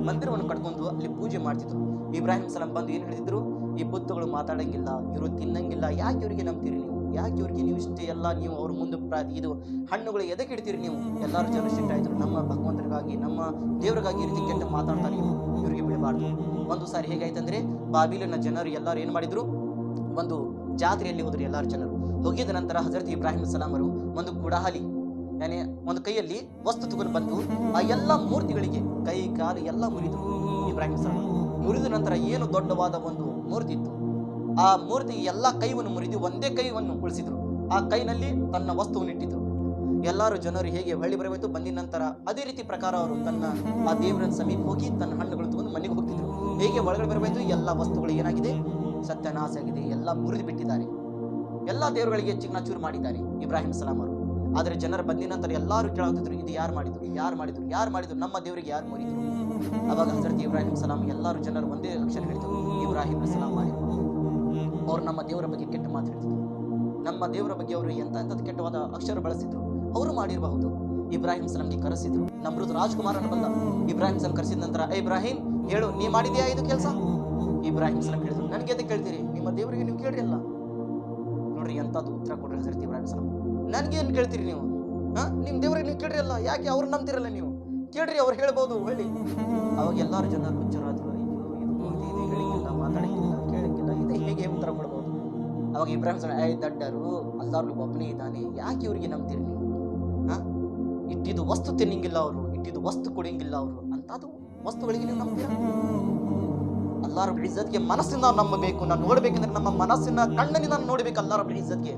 ಮಂದಿರವನ್ನು ಕಟ್ಕೊಂಡು ಅಲ್ಲಿ ಪೂಜೆ ಮಾಡ್ತಿದ್ರು. ಇಬ್ರಾಹಿಂ ಸಲಂ ಬಂದು ಏನು ಹೇಳಿದ್ರು ಈ ಬುದ್ಧಗಳು ಮಾತಾಡಂಗಿಲ್ಲ, ಇವರು ತಿನ್ನಂಗಿಲ್ಲ, ಯಾಕೆ ಇವರಿಗೆ ನಂಬ್ತೀರಿ ನೀವು? ಯಾಕೆ ಇವ್ರಿಗೆ ನೀವು ಇಷ್ಟು ಎಲ್ಲ ನೀವು ಅವ್ರ ಮುಂದೆ ಪ್ರಾ- ಇದು ಹಣ್ಣುಗಳು ಎದಕ್ಕೆ ಇಡ್ತೀರಿ ನೀವು? ಎಲ್ಲರೂ ಜನ ಸಿಟ್ಟಾಯ್ತು ನಮ್ಮ ಭಗವಂತರಿಗಾಗಿ, ನಮ್ಮ ದೇವರಿಗಾಗಿ ರೀತಿ ಕೆಟ್ಟ ಮಾತಾಡ್ತಾರೆ ನೀವು ಇವರಿಗೆ ಬಿಡಬಾರ್ದು. ಒಂದು ಸಾರಿ ಹೇಗಾಯ್ತಂದ್ರೆ, ಬಾಬಿಲಿನ ಜನರು ಎಲ್ಲರೂ ಏನು ಮಾಡಿದ್ರು? ಒಂದು ಜಾತ್ರೆಯಲ್ಲಿ ಹೋದ್ರು ಎಲ್ಲರೂ ಜನರು. ಹೋಗಿದ ನಂತರ ಹಜರತ್ ಇಬ್ರಾಹಿಂ ಸಲಾಮರು ಒಂದು ಗುಡಾಲಿ ಯಾನೆ ಒಂದು ಕೈಯಲ್ಲಿ ವಸ್ತು ತಗೊಂಡು ಬಂದು ಆ ಎಲ್ಲ ಮೂರ್ತಿಗಳಿಗೆ ಕೈ, ಕಾಲು ಎಲ್ಲ ಮುರಿದು ಇಬ್ರಾಹಿಂ ಸಲಾಂ ಮುರಿದ ನಂತರ ಏನು ದೊಡ್ಡವಾದ ಒಂದು ಮೂರ್ತಿ ಇತ್ತು? ಆ ಮೂರ್ತಿ ಎಲ್ಲ ಕೈವನ್ನು ಮುರಿದು ಒಂದೇ ಕೈವನ್ನು ಉಳಿಸಿದ್ರು. ಆ ಕೈನಲ್ಲಿ ತನ್ನ ವಸ್ತುವನ್ನು ಇಟ್ಟಿದ್ರು. ಎಲ್ಲರೂ ಜನರು ಹೇಗೆ ಹೊಳ್ಳಿ ಬರಬೇಕು ಬಂದಿದ ನಂತರ ಅದೇ ರೀತಿ ಪ್ರಕಾರ ಅವರು ತನ್ನ ಆ ದೇವರ ಸಮೀಪ ಹೋಗಿ ತನ್ನ ಹಣ್ಣುಗಳು ತಗೊಂಡು ಮನೆಗೆ ಹೋಗ್ತಿದ್ರು. ಹೇಗೆ ಒಳಗಡೆ ಬರಬೇಕು? ಎಲ್ಲ ವಸ್ತುಗಳು ಏನಾಗಿದೆ? ಸತ್ಯನಾಶ ಆಗಿದೆ. ಎಲ್ಲ ಮುರಿದು ಬಿಟ್ಟಿದ್ದಾರೆ. ಎಲ್ಲ ದೇವರುಗಳಿಗೆ ಚಿಕ್ನಾಚೂರು ಮಾಡಿದ್ದಾರೆ ಇಬ್ರಾಹಿಂ ಸಲಾಂ ಅವರು. ಆದರೆ ಜನರು ಬಂದಿದ ನಂತರ ಎಲ್ಲರೂ ಕೇಳಾಗ್ತಿದ್ರು ಇದು ಯಾರು ಮಾಡಿದ್ರು ಯಾರು ಮಾಡಿದ್ರು ಯಾರು ಮಾಡಿದ್ರು ನಮ್ಮ ದೇವರಿಗೆ ಯಾರು ಮುರಿದ್ರು? ಅವಾಗ ಹಜರತ್ ಇಬ್ರಾಹಿಂ ಸಲಾಂ ಎಲ್ಲರೂ ಜನರು ಒಂದೇ ಅಕ್ಷರ ಹೇಳಿದ್ರು ಇಬ್ರಾಹಿಂ ಸಲಾಂ ಮಾಡಿದ್ರು ಅವ್ರು ನಮ್ಮ ದೇವರ ಬಗ್ಗೆ ಕೆಟ್ಟ ಮಾತಾಡ್ತಿದ್ರು ನಮ್ಮ ದೇವರ ಬಗ್ಗೆ ಅವರು ಎಂತ ಎಂತದ್ದು ಕೆಟ್ಟವಾದ ಅಕ್ಷರ ಬಳಸಿದ್ರು, ಅವರು ಮಾಡಿರಬಹುದು. ಇಬ್ರಾಹಿಂ ಸಲಾಂಗೆ ಕರೆಸಿದ್ರು. ನಮ್ರದ್ ರಾಜ್ಕುಮಾರನ ಬಂದ ಇಬ್ರಾಹಿಂ ಸಲಾಂ ಕರೆಸಿದ ನಂತರ, "ಏ ಇಬ್ರಾಹಿಂ, ಹೇಳು, ನೀ ಮಾಡಿದ್ಯಾ ಇದು ಕೆಲಸ? ಇಬ್ರಾಹಿಂ ಸಲಾಂ ಹೇಳಿದ್ರು, ನನಗೆ ಎದಕ್ಕೆ ಕೇಳ್ತೀರಿ? ನಿಮ್ಮ ದೇವರಿಗೆ ನೀವು ಕೇಳ್ರಿ ಅಲ್ಲ. ನೋಡ್ರಿ ಎಂತದ್ದು ಉತ್ತರ ಕೊಡ್ರಿ ಹಜರತ್ ಇಬ್ರಾಹಿಂ ಸಲಾಂ ನನಗೆ ಏನು ಕೇಳ್ತೀರಿ ನೀವು? ಹಾ? ನಿಮ್ಮ ದೇವರಿಗೆ ನೀವು ಕೇಳ್ರಿ ಅಲ್ಲ? ಯಾಕೆ ಅವ್ರು ನಂಬ್ತಿರಲ್ಲ ನೀವು? ಕೇಳ್ರಿ, ಅವ್ರು ಹೇಳ್ಬೋದು, ಹೇಳಿ. ಅವಾಗ ಎಲ್ಲರೂ ಜನರು ಹೇಗೆ ಉತ್ತರ ಕೊಡ್ಬೋದು. ಅವಾಗ ಇಬ್ರಾಹಿಂ ಏ ದಡ್ಡರು ಅಲ್ಲಾರು ಒಬ್ಬನೇ ಇದ್ದಾನೆ. ಯಾಕೆ ಇವರಿಗೆ ನಂಬ್ತೀರಿ ನೀವು? ಇಟ್ಟಿದ್ದು ವಸ್ತು ತಿನ್ನಂಗಿಲ್ಲ ಅವರು. ಇಟ್ಟಿದ್ದು ವಸ್ತು ಕೊಡಂಗಿಲ್ಲ ಅವರು. ಅಂತದು ವಸ್ತುಗಳಿಗೆ ನೀವು ನಂಬ್ತೀರಾ? ಅಲ್ಲಾರ ಇಜ್ಜತ್ಗೆ ಮನಸ್ಸಿಂದ ನಂಬಬೇಕು. ನಾನು ನೋಡ್ಬೇಕಂದ್ರೆ ನಮ್ಮ ಮನಸ್ಸಿನ ಕಣ್ಣಿನಿಂದ ನೋಡ್ಬೇಕು ಅಲ್ಲಾರ ಇಜ್ಜತ್ಗೆ.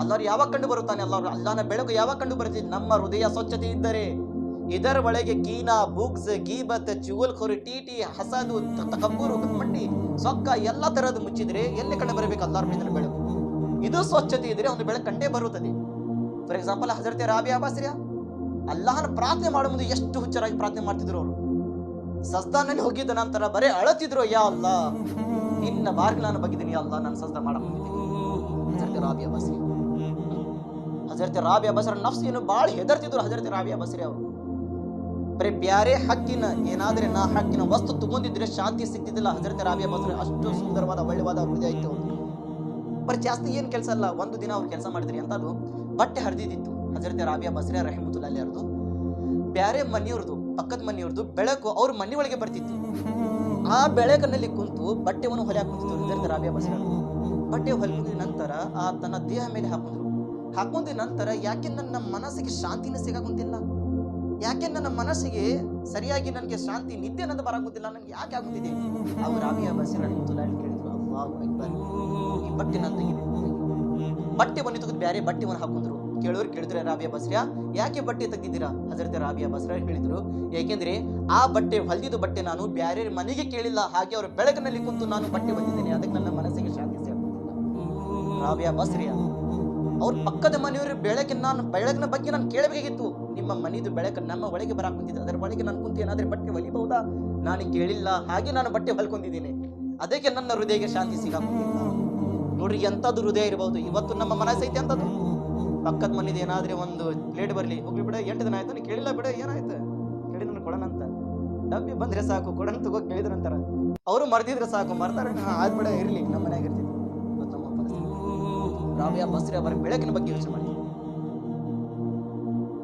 ಅಲ್ಲಾರು ಯಾವಾಗ ಕಂಡು ಬರುತ್ತಾನೆ? ಅಲ್ಲಾರು ಅಲ್ಲಾನ ಬೆಳಕು ಯಾವಾಗ ಕಂಡು ಬರುತ್ತೆ? ನಮ್ಮ ಹೃದಯ ಸ್ವಚ್ಛತೆ ಇದ್ದರೆ. ಇದರ ಒಳಗೆ ಕೀನಾ ಬುಕ್ಸ್ ಗೀಬತ್, ಚುಗುಲ್ಖೋರಿ, ಟೀಟಿ ಹಸದು ತಕಬ್ಬೂರು ಮಟ್ಟಿ ಸೊಕ್ಕ ಎಲ್ಲ ತರಹದ ಮುಚ್ಚಿದ್ರೆ ಎಲ್ಲಿ ಕಂಡು ಬರಬೇಕು ಅಲ್ಲಾರ ಬಿದ್ರ ಬೆಳಕು? ಇದು ಸ್ವಚ್ಛತೆ ಇದ್ರೆ ಒಂದು ಬೆಳಕು ಕಂಡೇ ಬರುತ್ತದೆ. ಫಾರ್ ಎಕ್ಸಾಂಪಲ್ ಹಜರತೆ ರಾಬಿ ಅಬಾಸ್ರಿಯ ಅಲ್ಲಾಹನ ಪ್ರಾರ್ಥನೆ ಮಾಡೋ ಮುಂದೆ ಎಷ್ಟು ಹುಚ್ಚರಾಗಿ ಪ್ರಾರ್ಥನೆ ಮಾಡ್ತಿದ್ರು ಅವರು. ಸಸ್ತಾನಲ್ಲಿ ಹೋಗಿದ್ದ ನಂತರ ಬರೇ ಅಳತಿದ್ರು, ಯಾ ಅಲ್ಲ, ನಿನ್ನ ಬಾರ್ಗ ನಾನು ಬಗ್ಗಿದ್ದೀನಿ ಅಲ್ಲ, ನಾನು ಸಸ್ದ ಮಾಡಕ್ ಹೋಗಿದ್ದೀನಿ. ಹಜರತೆ ರಾಬಿ ಅಬಾಸ್ರಿ ಹಜರತೆ ರಾಬಿ ಅಬಾಸ್ರ ನಫ್ಸ್ ಏನು ಭಾಳ ಹೆದರ್ತಿದ್ರು ಹಜರತೆ ರಾಬಿ ಅಬಾಸ್ರಿ ಅವರು. ಬರೀ ಬ್ಯಾರೆ ಹಕ್ಕಿನ ಏನಾದ್ರೆ ನಾ ಹಕ್ಕಿನ ವಸ್ತು ತಗೊಂಡಿದ್ರೆ ಶಾಂತಿ ಸಿಗ್ತಿದ್ದಿಲ್ಲ. ಹಜರತೆ ರಾಬಿಯ ಅಬಾಸ್ರ ಅಷ್ಟು ಸುಂದರವಾದ, ಒಳ್ಳೆವಾದ ಹೃದಯ ಇತ್ತು ಬರ ಜಾಸ್ತಿ ಏನು ಕೆಲಸ ಅಲ್ಲ, ಒಂದು ದಿನ ಅವ್ರು ಕೆಲಸ ಮಾಡಿದ್ರಿ ಅಂತದು ಬಟ್ಟೆ ಹರಿದಿದ್ದಿತ್ತು ಹಜರತೆ ರಾಬಿಯಾ ರಹಮತುಲ್ ಅಲ್ಲಿ ಅವ್ರದ್ದು ಬ್ಯಾರೆ ಮನೆಯವ್ರದ್ದು ಪಕ್ಕದ ಮನೆಯವ್ರದ್ದು ಬೆಳಕು ಅವ್ರ ಮನೆ ಒಳಗೆ ಬರ್ತಿತ್ತು. ಆ ಬೆಳಕನಲ್ಲಿ ಕುಂತು ಬಟ್ಟೆವನ್ನು ಹೊಲೆ ಹಾಕೊಂತಿದ್ರು ಹಜರತ್ ರಾಬಿಯ ಬಸ್ರಿಯಾ ಬಟ್ಟೆ ಹೊಲಿದ ನಂತರ ಆ ತನ್ನ ದೇಹ ಮೇಲೆ ಹಾಕೊಂಡ್ರು. ಹಾಕೊಂಡ ನಂತರ ಯಾಕೆ ನನ್ನ ಮನಸ್ಸಿಗೆ ಶಾಂತಿನ ಸಿಗಾಕುಂತಿಲ್ಲ ಯಾಕೆ ನನ್ನ ಮನಸ್ಸಿಗೆ ಸರಿಯಾಗಿ ನನಗೆ ಶಾಂತಿ, ನಿದ್ದೆ ಅನ್ನೋದು ಬರಾಗುತ್ತಿಲ್ಲ ನನಗೆ ಯಾಕೆ ಆಗುತ್ತಿದೆ? ಅವ್ರು ರಾಮಿಯ ರಹಿಮತುಲ್ಲ ಕೇಳಿದ್ರು, ಅಲ್ಲಾಹು ಅಕ್ಬರ್. ಬಟ್ಟೆ ಬಟ್ಟೆ ಬನ್ನಿ ತೆಗೆದು ಬೇರೆ ಬಟ್ಟೆವನ್ನು ಹಾಕೊಂಡ್ರು. ಕೇಳೋರು ಕೇಳಿದ್ರೆ ರಾಬಿಯಾ ಬಸ್ರಿಯಾ ಯಾಕೆ ಬಟ್ಟೆ ತೆಗೆದಿದ್ದೀರಾ? ಹಜರತೆ ರಾಬಿಯಾ ಬಸ್ರಾ ಹೇಳಿದ್ರು. ಯಾಕೆಂದ್ರೆ ಆ ಬಟ್ಟೆ, ಹೊಲ್ದಿದ ಬಟ್ಟೆ ನಾನು ಬ್ಯಾರೆ ಮನೆಗೆ ಕೇಳಿಲ್ಲ. ಹಾಗೆ ಅವ್ರ ಬೆಳಕಿನಲ್ಲಿ ಕುಂತು ನಾನು ಬಟ್ಟೆ ಬಂದಿದ್ದೇನೆ ಅದಕ್ಕೆ ನನ್ನ ಮನಸ್ಸಿಗೆ ಶಾಂತಿ ಸಿಗುತ್ತಿಲ್ಲ ಬಸ್ರಿಯಾ ಅವ್ರ ಪಕ್ಕದ ಮನೆಯವರು ಬೆಳಕಿನ ನಾನು ಬೆಳಕಿನ ಬಗ್ಗೆ ನಾನು ಕೇಳಬೇಕಾಗಿತ್ತು. ನಿಮ್ಮ ಮನೆದು ಬೆಳಕು ನಮ್ಮ ಒಳಗೆ ಬರಕ್ ಕುಂತಿದೆ ಅದರ ಒಳಗೆ ನಾನು ಕುಂತು ಏನಾದ್ರೆ ಬಟ್ಟೆ ಹೊಲಿಬಹುದಾ? ನಾನು ಕೇಳಿಲ್ಲ. ಹಾಗೆ ನಾನು ಬಟ್ಟೆ ಹೊಲ್ಕೊಂಡಿದ್ದೀನಿ. ಅದಕ್ಕೆ ನನ್ನ ಹೃದಯಕ್ಕೆ ಶಾಂತಿ ಸಿಗಬಹುದಿಲ್ಲ ನೋಡ್ರಿ, ಎಂಥದ್ದು ಹೃದಯ ಇರಬಹುದು ಇವತ್ತು ನಮ್ಮ ಮನಸ್ಸೈತೆ ಅಂತದ್ದು ಪಕ್ಕದ ಮನೇದು ಏನಾದ್ರೆ ಒಂದು ಪ್ಲೇಟ್ ಬರಲಿ. ಹೋಗ್ಲಿ ಬಿಡ, ಎಂಟು ದಿನ ಆಯ್ತು. ಕೇಳಿಲ್ಲ ಬಿಡ, ಏನಾಯ್ತು? ಕೇಳಿ ನನ್ನ ಅಂತ ಡಬ್ಬಿ ಬಂದ್ರೆ ಸಾಕು ಕೊಡೋಣ ತಗೋ ಕೇಳಿದ್ರು ಅಂತಾರೆ. ಅವರು ಮರ್ದಿದ್ರೆ ಸಾಕು ಮರ್ತಾರೆ ಆದ್ ಬಿಡ, ಇರ್ಲಿ. ನಮ್ಮ ಮನ್ಯಾಗ ಇರ್ತೀನಿ. ಇವತ್ತು ನಮ್ಮ ಬಸ್ರಿ ಅವರ ಬೆಳಕಿನ ಬಗ್ಗೆ ಯೋಚನೆ ಮಾಡಿ.